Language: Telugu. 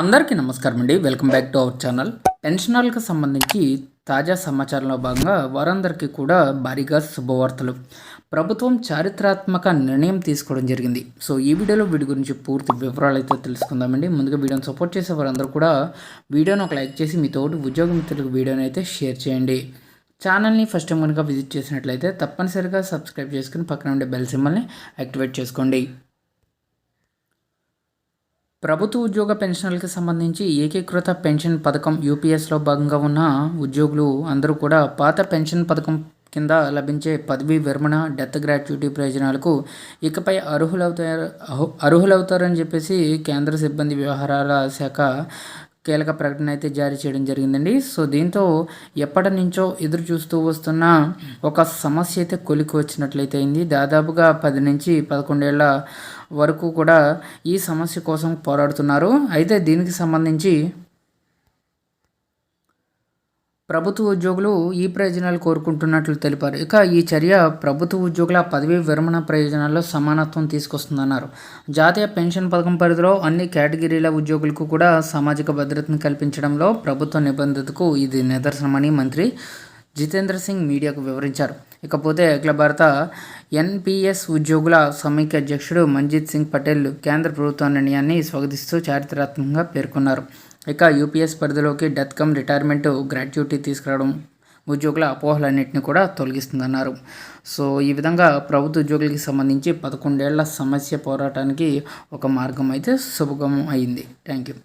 అందరికీ నమస్కారం అండి. Welcome back to our channel. పెన్షనర్లకు సంబంధించి తాజా సమాచారంలో భాగంగా వారందరికీ కూడా భారీగా శుభవార్తలు. ప్రభుత్వం చారిత్రాత్మక నిర్ణయం తీసుకోవడం జరిగింది. సో ఈ వీడియోలో వీడి గురించి పూర్తి వివరాలు అయితే తెలుసుకుందామండి. ముందుగా వీడియోని సపోర్ట్ చేసే వారందరూ కూడా వీడియోని ఒక లైక్ చేసి మీ తోటి ఉద్యోగ మిత్రులకు వీడియోని అయితే షేర్ చేయండి. ఛానల్ని ఫస్ట్ టైం కనుక విజిట్ చేసినట్లయితే తప్పనిసరిగా సబ్స్క్రైబ్ చేసుకుని పక్కన ఉండే బెల్ సింబల్ని యాక్టివేట్ చేసుకోండి. ప్రభుత్వ ఉద్యోగ పెన్షన్లకు సంబంధించి ఏకీకృత పెన్షన్ పథకం యూపీఎస్లో భాగంగా ఉన్న ఉద్యోగులు అందరూ కూడా పాత పెన్షన్ పథకం కింద లభించే పదవీ విరమణ డెత్ గ్రాట్యుటీ ప్రయోజనాలకు ఇకపై అర్హులవుతారు అర్హులవుతారని చెప్పేసి కేంద్ర సిబ్బంది వ్యవహారాల శాఖ కీలక ప్రకటన అయితే జారీ చేయడం జరిగిందండి. సో దీంతో ఎప్పటి నుంచో ఎదురు చూస్తూ వస్తున్న ఒక సమస్య అయితే కొలికి వచ్చినట్లయితే అయింది. దాదాపుగా పది నుంచి పదకొండేళ్ళ వరకు కూడా ఈ సమస్య కోసం పోరాడుతున్నారు. అయితే దీనికి సంబంధించి ప్రభుత్వ ఉద్యోగులు ఈ ప్రయోజనాలు కోరుకుంటున్నట్లు తెలిపారు. ఇక ఈ చర్య ప్రభుత్వ ఉద్యోగుల పదవీ విరమణ ప్రయోజనాల్లో సమానత్వం తీసుకొస్తుందన్నారు. జాతీయ పెన్షన్ పథకం పరిధిలో అన్ని కేటగిరీల ఉద్యోగులకు కూడా సామాజిక భద్రతను కల్పించడంలో ప్రభుత్వ నిబంధతకు ఇది నిదర్శనమని మంత్రి జితేంద్ర సింగ్ మీడియాకు వివరించారు. ఇకపోతే అఖిల భారత ఎన్పిఎస్ ఉద్యోగుల సమైక్య అధ్యక్షుడు మంజిత్ సింగ్ పటేల్ కేంద్ర ప్రభుత్వ నిర్ణయాన్ని స్వాగతిస్తూ చారిత్రాత్మకంగా పేర్కొన్నారు. ఇక యూపీఎస్ పరిధిలోకి డెత్ కమ్ రిటైర్మెంట్ గ్రాట్యుటీ తీసుకురావడం ఉద్యోగుల అపోహలన్నింటినీ కూడా తొలగిస్తుందన్నారు. సో ఈ విధంగా ప్రభుత్వ ఉద్యోగులకి సంబంధించి పదకొండేళ్ళ సమస్య పోరాటానికి ఒక మార్గం అయితే శుభగమం అయింది. Thank you